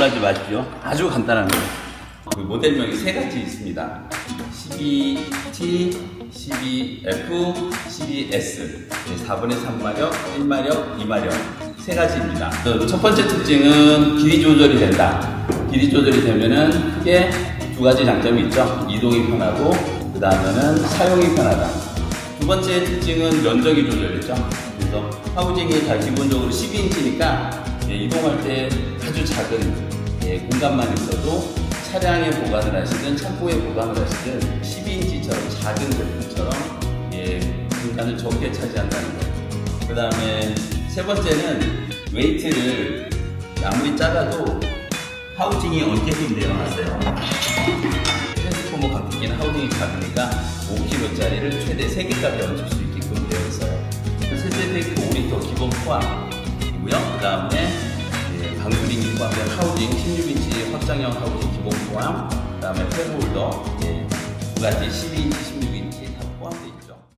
놀라지 마십시오. 아주 간단합니다. 그 모델명이 세 가지 있습니다. 12T, 12F, 12S. 4분의 3마력, 1마력, 2마력. 세 가지입니다. 그 첫 번째 특징은 길이 조절이 된다. 길이 조절이 되면은 크게 두 가지 장점이 있죠. 이동이 편하고, 그 다음에는 사용이 편하다. 두 번째 특징은 면적이 조절되죠. 그래서 하우징이 다 기본적으로 12인치니까 이동할 때 아주 작은 예, 공간만 있어도 차량에 보관을 하시든 창고에 보관을 하시든 12인치처럼 작은 제품처럼 예, 공간을 적게 차지한다는 거예요. 그 다음에 세 번째는 웨이트를 아무리 작아도 하우징이 언제쯤 내려놨어요. 트랜스포머 가격기는 하우징이 작으니까 5kg짜리를 최대 3개까지 얹을 수 있게끔 되어 있어요. 세대백 5리터 기본 포함 이고요. 그 다음에 방수링이 포함된 하우징 16인치 확장형 하우징 기본 포함, 그 다음에 펜홀더 예, 두 가지 12인치,